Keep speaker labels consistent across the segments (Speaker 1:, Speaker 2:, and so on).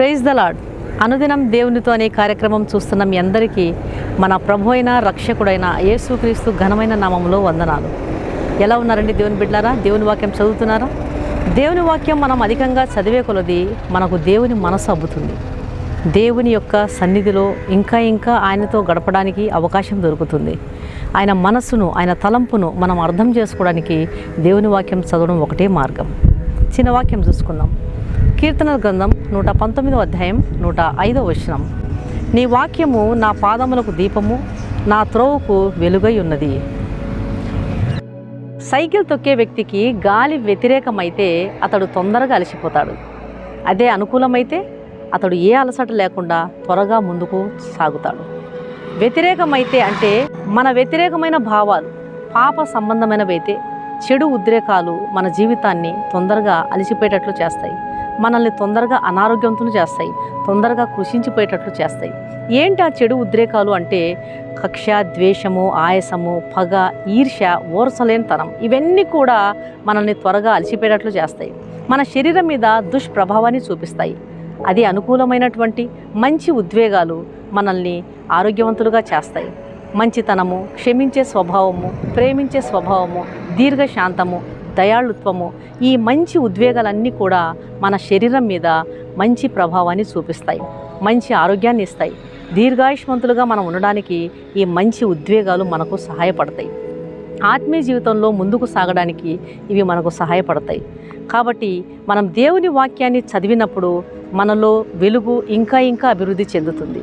Speaker 1: Praise the lord అనుదినం దేవునితో అనే కార్యక్రమం చూస్తున్న మీ అందరికీ మన ప్రభు అయిన రక్షకుడైన యేసుక్రీస్తు ఘనమైన నామంలో వందనాలు. ఎలా ఉన్నారండి దేవుని బిడ్డారా దేవుని వాక్యం చదువుతున్నారా? దేవుని వాక్యం మనం అధికంగా చదివే కొలది మనకు దేవుని మనసు అబ్బుతుంది. దేవుని యొక్క సన్నిధిలో ఇంకా ఇంకా ఆయనతో గడపడానికి అవకాశం దొరుకుతుంది. ఆయన మనస్సును ఆయన తలంపును మనం అర్థం చేసుకోవడానికి దేవుని వాక్యం చదవడం ఒకటే మార్గం. చిన్న వాక్యం చూసుకుందాం. కీర్తన గ్రంథం నూట పంతొమ్మిదవ అధ్యాయం నూట ఐదవ వచనం. నీ వాక్యము నా పాదములకు దీపము నా త్రోవకు వెలుగై ఉన్నది. సైకిల్ తొక్కే వ్యక్తికి గాలి వ్యతిరేకమైతే అతడు తొందరగా అలసిపోతాడు. అదే అనుకూలమైతే అతడు ఏ అలసట లేకుండా త్వరగా ముందుకు సాగుతాడు. వ్యతిరేకమైతే అంటే మన వ్యతిరేకమైన భావాలు పాప సంబంధమైనవైతే చెడు ఉద్రేకాలు మన జీవితాన్ని తొందరగా అలసిపోయేటట్లు చేస్తాయి. మనల్ని తొందరగా అనారోగ్యవంతులు చేస్తాయి. తొందరగా కృషించిపోయేటట్లు చేస్తాయి. ఏంటి ఆ చెడు ఉద్రేకాలు అంటే కక్ష ద్వేషము ఆయాసము పగ ఈర్ష్య ఓర్సలేనితనం. ఇవన్నీ కూడా మనల్ని త్వరగా అలసిపోయేటట్లు చేస్తాయి. మన శరీరం మీద దుష్ప్రభావాన్ని చూపిస్తాయి. అది అనుకూలమైనటువంటి మంచి ఉద్వేగాలు మనల్ని ఆరోగ్యవంతులుగా చేస్తాయి. మంచితనము క్షమించే స్వభావము ప్రేమించే స్వభావము దీర్ఘశాంతము దయాళుత్వము ఈ మంచి ఉద్వేగాలన్నీ కూడా మన శరీరం మీద మంచి ప్రభావాన్ని చూపిస్తాయి మంచి ఆరోగ్యాన్ని ఇస్తాయి. దీర్ఘాయుష్మంతులుగా మనం ఉండడానికి ఈ మంచి ఉద్వేగాలు మనకు సహాయపడతాయి. ఆత్మీయ జీవితంలో ముందుకు సాగడానికి ఇవి మనకు సహాయపడతాయి. కాబట్టి మనం దేవుని వాక్యాన్ని చదివినప్పుడు మనలో వెలుగు ఇంకా ఇంకా అభివృద్ధి చెందుతుంది.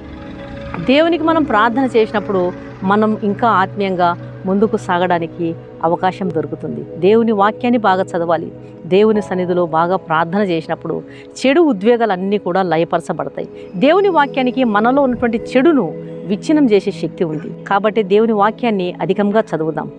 Speaker 1: దేవునికి మనం ప్రార్థన చేసినప్పుడు మనం ఇంకా ఆత్మీయంగా ముందుకు సాగడానికి అవకాశం దొరుకుతుంది. దేవుని వాక్యాన్ని బాగా చదవాలి. దేవుని సన్నిధిలో బాగా ప్రార్థన చేసినప్పుడు చెడు ఉద్వేగాలన్నీ కూడా లయపరచబడతాయి. దేవుని వాక్యానికి మనలో ఉన్నటువంటి చెడును విచ్ఛిన్నం చేసే శక్తి ఉంది. కాబట్టి దేవుని వాక్యాన్ని అధికంగా చదువుదాం.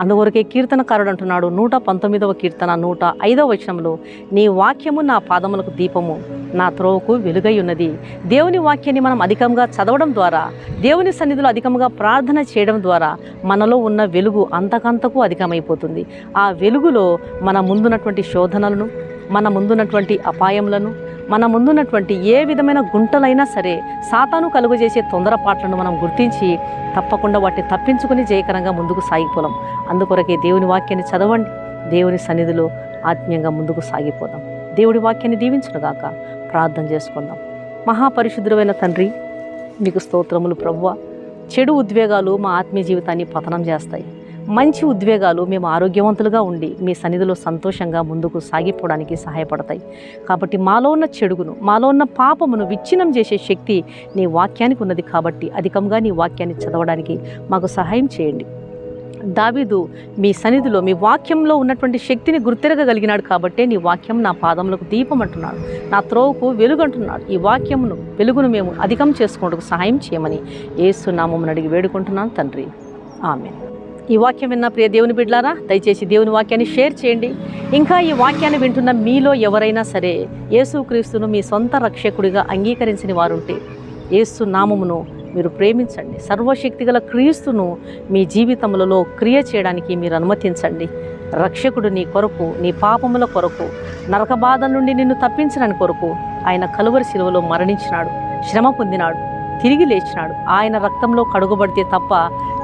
Speaker 1: అందువరకే కీర్తనకారుడు అంటున్నాడు నూట పంతొమ్మిదవ కీర్తన నూట ఐదవ వచనంలో నీ వాక్యము నా పాదములకు దీపము నా త్రోవకు వెలుగై ఉన్నది దేవుని వాక్యాన్ని మనం అధికంగా చదవడం ద్వారా దేవుని సన్నిధిలో అధికంగా ప్రార్థన చేయడం ద్వారా మనలో ఉన్న వెలుగు అంతకంతకు అధికమైపోతుంది. ఆ వెలుగులో మన ముందున్నటువంటి శోధనలను మన ముందున్నటువంటి అపాయములను మన ముందున్నటువంటి ఏ విధమైన గుంటలైనా సరే సాతాను కలుగజేసే తొందరపాట్లను మనం గుర్తించి తప్పకుండా వాటిని తప్పించుకుని జయకరంగా ముందుకు సాగిపోదాం. అందుకొరకే దేవుని వాక్యాన్ని చదవండి. దేవుని సన్నిధిలో ఆత్మీయంగా ముందుకు సాగిపోదాం. దేవుడి వాక్యాన్ని దీవించునుగాక ప్రార్థన చేసుకుందాం. మహాపరిశుద్ధుడైన తండ్రి మీకు స్తోత్రములు ప్రభువ. చెడు ఉద్వేగాలు మా ఆత్మీయ జీవితాన్ని పతనం చేస్తాయి. మంచి ఉద్వేగాలు మేము ఆరోగ్యవంతులుగా ఉండి మీ సన్నిధిలో సంతోషంగా ముందుకు సాగిపోవడానికి సహాయపడతాయి. కాబట్టి మాలో ఉన్న చెడుగును మాలో ఉన్న పాపమును విచ్ఛిన్నం చేసే శక్తి నీ వాక్యానికి ఉన్నది కాబట్టి అధికంగా నీ వాక్యాన్ని చదవడానికి మాకు సహాయం చేయండి. దావీదు మీ సన్నిధిలో మీ వాక్యంలో ఉన్నటువంటి శక్తిని గుర్తెరగగలిగినాడు కాబట్టే నీ వాక్యం నా పాదములకు దీపం అంటున్నాడు. నా త్రోవకు వెలుగు అంటున్నాడు. ఈ వాక్యమును వెలుగును మేము అధికం చేసుకుంటూ సహాయం చేయమని ఏసు నామమును అడిగి వేడుకుంటున్నాను తండ్రి. ఆమె ఈ వాక్యం విన్న ప్రియ దేవుని బిడ్లారా దయచేసి దేవుని వాక్యాన్ని షేర్ చేయండి. ఇంకా ఈ వాక్యాన్ని వింటున్న మీలో ఎవరైనా సరే యేసుక్రీస్తును మీ సొంత రక్షకుడిగా అంగీకరించిన వారుంటే యేసు నామమును మీరు ప్రేమించండి. సర్వశక్తిగల క్రీస్తును మీ జీవితములలో క్రియ చేయడానికి మీరు అనుమతించండి. రక్షకుడు నీ కొరకు నీ పాపముల కొరకు నరక బాధ నుండి నిన్ను తప్పించడానికి కొరకు ఆయన కలువరి శిలువలో మరణించినాడు శ్రమ పొందినాడు తిరిగి లేచినాడు. ఆయన రక్తంలో కడుగుబడితే తప్ప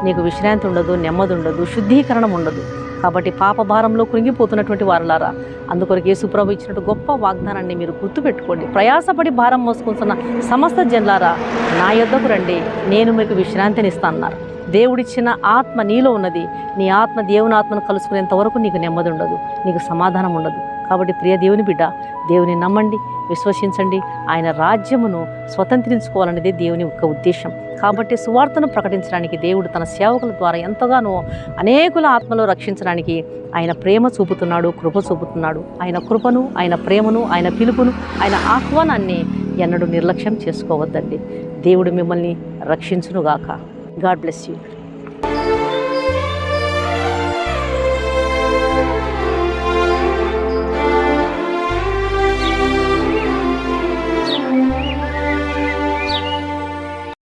Speaker 1: నీకు విశ్రాంతి ఉండదు నెమ్మది ఉండదు శుద్ధీకరణం ఉండదు. కాబట్టి పాప భారంలో కృంగిపోతున్నటువంటి వారులారా అందుకొరకు యేసుప్రభు ఇచ్చినట్టు గొప్ప వాగ్దానాన్ని మీరు గుర్తుపెట్టుకోండి. ప్రయాసపడి భారం మోసుకుంటున్న సమస్త జన్లారా నా యొద్దకు రండి నేను మీకు విశ్రాంతిని ఇస్తానన్నారు దేవుడిచ్చిన ఆత్మ నీలో ఉన్నది నీ ఆత్మ దేవుని ఆత్మను కలుసుకునేంత వరకు నీకు నెమ్మది ఉండదు నీకు సమాధానం ఉండదు. కాబట్టి ప్రియ దేవుని బిడ్డ దేవుని నమ్మండి విశ్వసించండి. ఆయన రాజ్యమును స్వతంత్రించుకోవాలనేదే దేవుని యొక్క ఉద్దేశం. కాబట్టి సువార్తను ప్రకటించడానికి దేవుడు తన సేవకుల ద్వారా ఎంతగానో అనేకుల ఆత్మలో రక్షించడానికి ఆయన ప్రేమ చూపుతున్నాడు కృప చూపుతున్నాడు. ఆయన కృపను ఆయన ప్రేమను ఆయన పిలుపును ఆయన ఆహ్వానాన్ని ఎన్నడూ నిర్లక్ష్యం చేసుకోవద్దండి. దేవుడు మిమ్మల్ని రక్షించునుగాక. God bless you.